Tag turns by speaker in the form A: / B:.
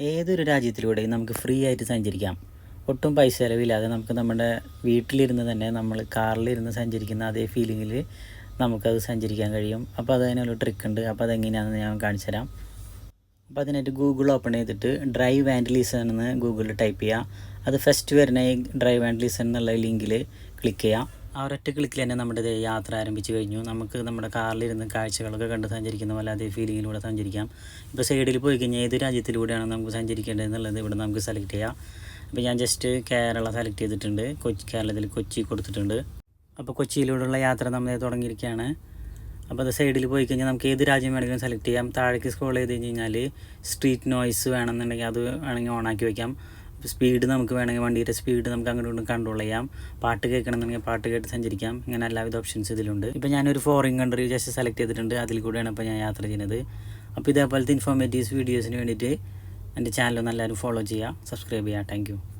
A: ഏതൊരു രാജ്യത്തിലൂടെയും നമുക്ക് ഫ്രീ ആയിട്ട് സഞ്ചരിക്കാം. ഒട്ടും പൈസ ചിലവില്ലാതെ നമുക്ക് നമ്മുടെ വീട്ടിലിരുന്ന് തന്നെ നമ്മൾ കാറിലിരുന്ന് സഞ്ചരിക്കുന്ന അതേ ഫീലിങ്ങിൽ നമുക്കത് സഞ്ചരിക്കാൻ കഴിയും. അപ്പോൾ അതിനൊരു ട്രിക്ക് ഉണ്ട്. അപ്പോൾ അതെങ്ങനെയാണെന്ന് ഞാൻ കാണിച്ചു തരാം. അപ്പോൾ അതിനായിട്ട് ഗൂഗിൾ ഓപ്പൺ ചെയ്തിട്ട് ഡ്രൈവ് ആൻഡ് ലിസൺ എന്ന് ഗൂഗിളിൽ ടൈപ്പ് ചെയ്യുക അത് ഫസ്റ്റ് വരുന്ന ഈ ഡ്രൈവ് ആൻഡ് ലിസൺ എന്നുള്ള ലിങ്കിൽ ക്ലിക്ക് ചെയ്യാം. ആ ഒരൊറ്റ ക്ലിക്കിൽ തന്നെ നമ്മുടെ യാത്ര ആരംഭിച്ചു കഴിഞ്ഞു. നമുക്ക് നമ്മുടെ കാറിലിരുന്ന് കാഴ്ചകളൊക്കെ കണ്ട് സഞ്ചരിക്കുന്ന പോലെ അതേ ഫീലിങ്ങിലൂടെ സഞ്ചരിക്കാം. ഇപ്പോൾ സൈഡിൽ പോയി കഴിഞ്ഞാൽ ഏത് രാജ്യത്തിലൂടെയാണ് നമുക്ക് സഞ്ചരിക്കേണ്ടത് എന്നുള്ളത് ഇവിടെ നമുക്ക് സെലക്ട് ചെയ്യാം. അപ്പോൾ ഞാൻ ജസ്റ്റ് കേരള സെലക്ട് ചെയ്തിട്ടുണ്ട്. കൊച്ചി കേരളത്തിൽ കൊച്ചി കൊടുത്തിട്ടുണ്ട്. അപ്പോൾ കൊച്ചിയിലൂടെയുള്ള യാത്ര നമ്മൾ തുടങ്ങിയിരിക്കുകയാണ്. അപ്പോൾ അത് സൈഡിൽ പോയി കഴിഞ്ഞാൽ നമുക്ക് ഏത് രാജ്യം വേണമെങ്കിലും സെലക്ട് ചെയ്യാം. താഴേക്ക് സ്ക്രോൾ ചെയ്ത് കഴിഞ്ഞ് കഴിഞ്ഞാൽ സ്ട്രീറ്റ് നോയ്സ് വേണമെന്നുണ്ടെങ്കിൽ അത് വേണമെങ്കിൽ ഓണാക്കി വയ്ക്കാം സ്പീഡ് നമുക്ക് വേണമെങ്കിൽ വണ്ടിയുടെ സ്പീഡ് നമുക്ക് അങ്ങോട്ടും ഇങ്ങോട്ടും കൺട്രോൾ ചെയ്യാം. പാട്ട് കേൾക്കണമെന്നുണ്ടെങ്കിൽ പാട്ട് കേട്ട് സഞ്ചരിക്കാം. ഇങ്ങനെ എല്ലാവിധ ഓപ്ഷൻസ് ഇതിലുണ്ട്. ഇപ്പോൾ ഞാനൊരു ഫോറിൻ കൺട്രി ജസ്റ്റ് സെലക്ട് ചെയ്തിട്ടുണ്ട്. അതിൽ കൂടെയാണ് ഇപ്പോൾ ഞാൻ യാത്ര ചെയ്യുന്നത്. അപ്പോൾ ഇതേപോലത്തെ ഇൻഫോർമേറ്റീവ്സ് വീഡിയോസിന് വേണ്ടിയിട്ട് എന്റെ ചാനൽ എല്ലാവരും ഫോളോ ചെയ്യുക. സബ്സ്ക്രൈബ് ചെയ്യുക. താങ്ക്